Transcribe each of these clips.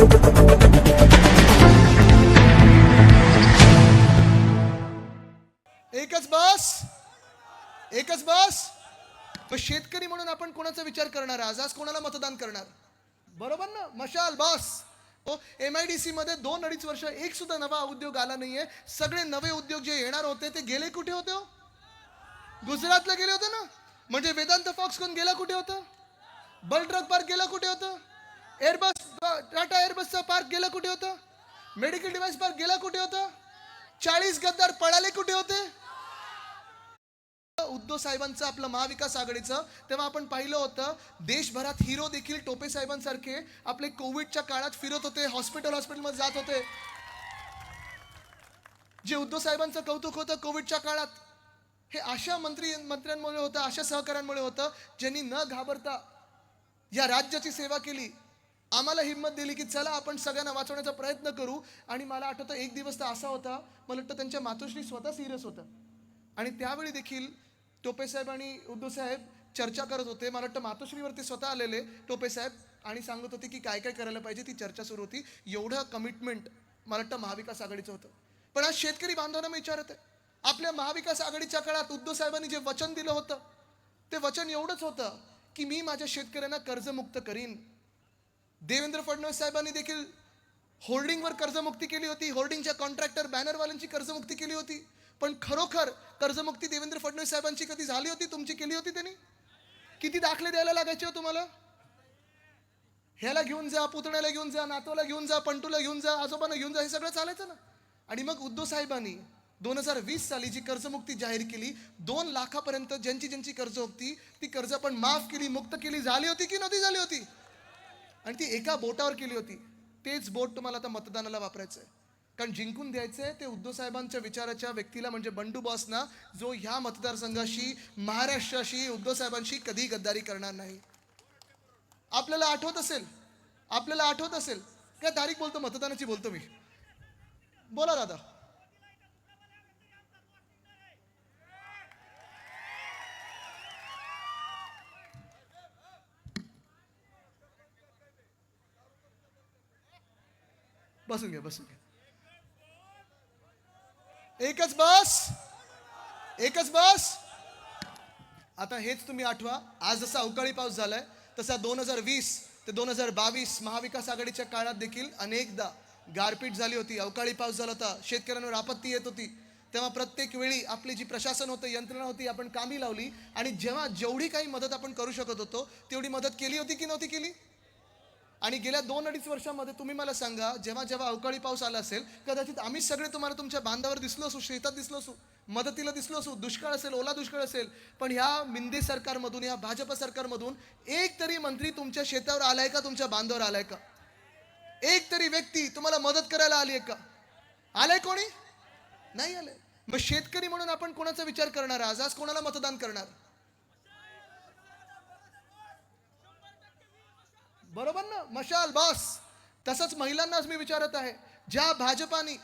एकच बस. एकच बस. मग शेतकरी म्हणून आपण कोणाचा विचार करणार आज आज कोणाला मतदान करणार? बरोबर ना? मशाल बस. हो एम आय डी सी मध्ये दोन अडीच वर्ष एक सुद्धा नवा उद्योग आला नाहीये. सगळे नवे उद्योग जे येणार होते ते गेले कुठे होते हो? गुजरातला गेले होते ना? म्हणजे वेदांत फॉक्सकॉन गेला कुठे होतं? बल पार्क गेला कुठे होतं? एअरबस टाटा एअरबसचा पार्क गेलं कुठे होतं? मेडिकल डिवाइस पार्क गेला कुठे होतं? चाळीस गद्दार पळाले कुठे होते? उद्धव साहेबांचं आपलं महाविकास आघाडीचं. तेव्हा आपण पाहिलं होतं देशभरात हिरो देखील टोपे साहेबांसारखे आपले कोविडच्या काळात फिरत होते हॉस्पिटल हॉस्पिटलमध्ये जात होते. जे उद्धव साहेबांचं कौतुक होतं कोविडच्या काळात हे अशा मंत्री मंत्र्यांमुळे होतं अशा सहकाऱ्यांमुळे होतं ज्यांनी न घाबरता या राज्याची सेवा केली. आम्हाला हिंमत दिली की चला आपण सगळ्यांना वाचवण्याचा प्रयत्न करू. आणि मला आठवतं एक दिवस तर असा होता मला वाटतं त्यांच्या मातोश्री स्वतः सिरियस होतं आणि त्यावेळी देखील टोपे साहेब आणि उद्धव साहेब चर्चा करत होते. मला वाटतं मातोश्रीवरती स्वतः आलेले टोपे साहेब आणि सांगत होते की काय काय करायला पाहिजे ती चर्चा सुरू होती. एवढं कमिटमेंट मला वाटतं महाविकास आघाडीचं होतं. पण आज शेतकरी बांधवांना मी विचारत आहे आपल्या महाविकास आघाडीच्या काळात उद्धव साहेबांनी जे वचन दिलं होतं ते वचन एवढंच होतं की मी माझ्या शेतकऱ्यांना कर्जमुक्त करीन. देवेंद्र फडणवीस साहेबांनी देखील होर्डिंगवर कर्जमुक्ती केली होती होर्डिंगच्या कॉन्ट्रॅक्टर बॅनरवाल्यांची कर्जमुक्ती केली होती. पण खरोखर कर्जमुक्ती देवेंद्र फडणवीस साहेबांची कधी झाली होती? तुमची केली होती त्यांनी? किती दाखले द्यायला लागायचे हो तुम्हाला? ह्याला घेऊन जा पुतण्याला घेऊन जा नातवाला घेऊन जा पंटूला घेऊन जा आजोबांना घेऊन जा हे सगळं चालायचं ना? आणि मग उद्धव साहेबांनी दोन हजार वीस साली जी कर्जमुक्ती जाहीर केली दोन लाखापर्यंत ज्यांची ज्यांची कर्ज होती ती कर्ज पण माफ केली मुक्त केली झाली होती की नव्हती? झाली होती. आणि ती एका बोटावर केली होती. तेच बोट तुम्हाला आता मतदानाला वापरायचं आहे कारण जिंकून द्यायचंय ते उद्धव साहेबांच्या विचाराच्या व्यक्तीला म्हणजे बंडू बॉसना जो ह्या मतदारसंघाशी महाराष्ट्राशी उद्धव साहेबांशी कधी गद्दारी करणार नाही. आपल्याला आठवत असेल आपल्याला आठवत असेल. काय तारीख बोलतो मतदानाची बोलतो मी. बोला दादा बसून घ्या बसून घ्या एकच बस एकच बस. आता हेच तुम्ही आठवा. आज जसा अवकाळी पाऊस झालाय तसा दोन हजार वीस ते दोन हजार बावीस महाविकास आघाडीच्या काळात देखील अनेकदा गारपीट झाली होती. अवकाळी पाऊस झाला होता शेतकऱ्यांवर आपत्ती येत होती. तेव्हा प्रत्येक वेळी आपली जी प्रशासन होतं यंत्रणा होती आपण कामी लावली. आणि जेव्हा जेवढी काही मदत आपण करू शकत होतो तेवढी मदत केली होती की नव्हती केली? आणि गेल्या दोन अडीच वर्षामध्ये तुम्ही मला सांगा जेव्हा जेव्हा अवकाळी पाऊस आला असेल कदाचित आम्ही सगळे तुम्हाला तुमच्या बांधावर दिसलो असू शेतात दिसलो असू मदतीला दिसलो असू दुष्काळ असेल ओला दुष्काळ असेल पण ह्या मिंदे सरकारमधून या भाजप सरकारमधून एक तरी मंत्री तुमच्या शेतावर आलाय का तुमच्या बांधावर आलाय का? एक तरी व्यक्ती तुम्हाला मदत करायला आली आहे का? आलाय कोणी? नाही आलंय. मग शेतकरी म्हणून आपण कोणाचा विचार करणार? आज आज कोणाला मतदान करणार? बरोबर ना? मशाल बास. तसंच महिलांनाच मी विचारत आहे. ज्या भाजपानी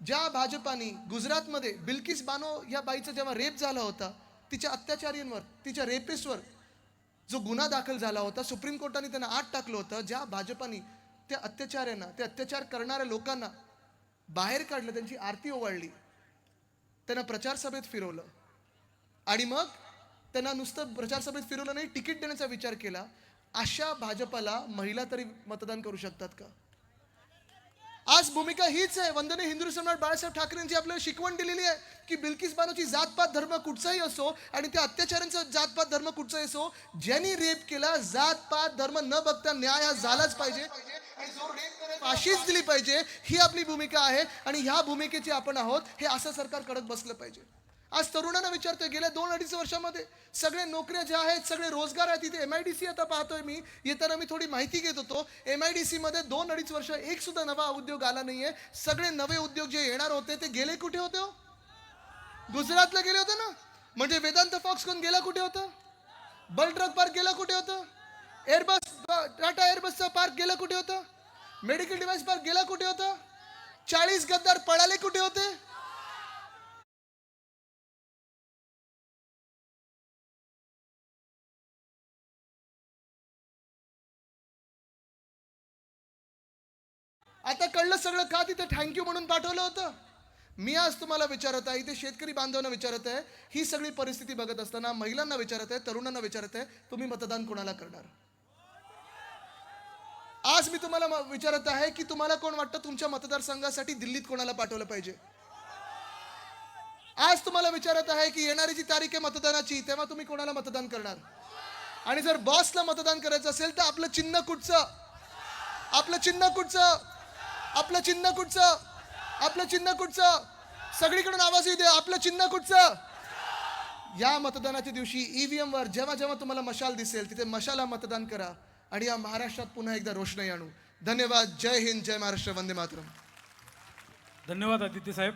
ज्या भाजपानी गुजरातमध्ये बिल्किस बानो या बाईचा जेव्हा रेप झाला होता तिच्या अत्याचारींवर तिच्या रेपिस्टवर जो गुन्हा दाखल झाला होता सुप्रीम कोर्टाने त्यांना आत टाकलं होतं ज्या भाजपानी त्या अत्याचार्यांना ते अत्याचार करणाऱ्या लोकांना बाहेर काढलं त्यांची आरती ओवाळली त्यांना प्रचार सभेत फिरवलं. आणि मग त्यांना नुसतं प्रचार सभेत फिरवलं नाही तिकीट देण्याचा विचार केला अशा भाजपाला महिला तरी मतदान करू शकतात का? आज भूमिका हीच आहे. वंदने हिंदू सम्राट बाळासाहेब ठाकरेंची आपल्याला शिकवण दिलेली आहे की बिल्किस बानोची जातपात धर्म कुठचाही असो आणि त्या अत्याचारांचा जातपात धर्म कुठचाही असो ज्यांनी रेप केला जातपात धर्म न बघता न्याय हा झालाच पाहिजे आणि फाशीच दिली पाहिजे ही आपली भूमिका आहे आणि ह्या भूमिकेची आपण आहोत हे असं सरकार कडक बसलं पाहिजे. आज तरुणांना विचारतोय गेल्या दोन अडीच वर्षामध्ये सगळे नोकऱ्या ज्या आहेत सगळे रोजगार आहेत तिथे. एम आय डी सी आता पाहतोय मी. येताना मी थोडी माहिती घेत होतो. एम आय डी सीमध्ये दोन अडीच वर्ष एक सुद्धा नवा उद्योग आला नाहीये. सगळे नवे उद्योग जे येणार होते ते गेले कुठे होते हो? गुजरातला गेले होते ना? म्हणजे वेदांत फॉक्सकॉन गेला कुठे होतं? बलट्रक पार्क गेला कुठे होतं? एअरबस टाटा एअरबसचा पार्क गेला कुठे होतं? मेडिकल डिव्हाइस पार्क गेला कुठे होतं? चाळीस गद्दार पळाले कुठे होते? आता कळलं सगळं का तिथे थँक्यू म्हणून पाठवलं होतं? मी आज तुम्हाला विचारत आहे इथे शेतकरी बांधवांना विचारत आहे ही सगळी परिस्थिती बघत असताना महिलांना विचारत आहे तरुणांना विचारत आहे तुम्ही मतदान कोणाला करणार? आज मी तुम्हाला विचारत आहे की तुम्हाला कोण वाटतं तुमच्या मतदारसंघासाठी दिल्लीत कोणाला पाठवलं पाहिजे? आज तुम्हाला विचारत आहे की येणारी जी तारीख आहे मतदानाची तेव्हा तुम्ही कोणाला मतदान करणार? आणि जर बॉसला मतदान करायचं असेल तर आपलं चिन्ह कुठचं? आपलं चिन्ह कुठचं? आपलं चिन्ह कुठचं? आपलं चिन्ह कुठचं? सगळीकडून आवाज येऊ दे. आपलं चिन्ह कुठचं? या मतदानाच्या दिवशी ईव्हीएम वर जेव्हा जेव्हा तुम्हाला मशाल दिसेल तिथे मशाला मतदान करा आणि या महाराष्ट्रात पुन्हा एकदा रोषणाई आणू. धन्यवाद. जय हिंद. जय महाराष्ट्र. वंदे मातरम. धन्यवाद आदित्य साहेब.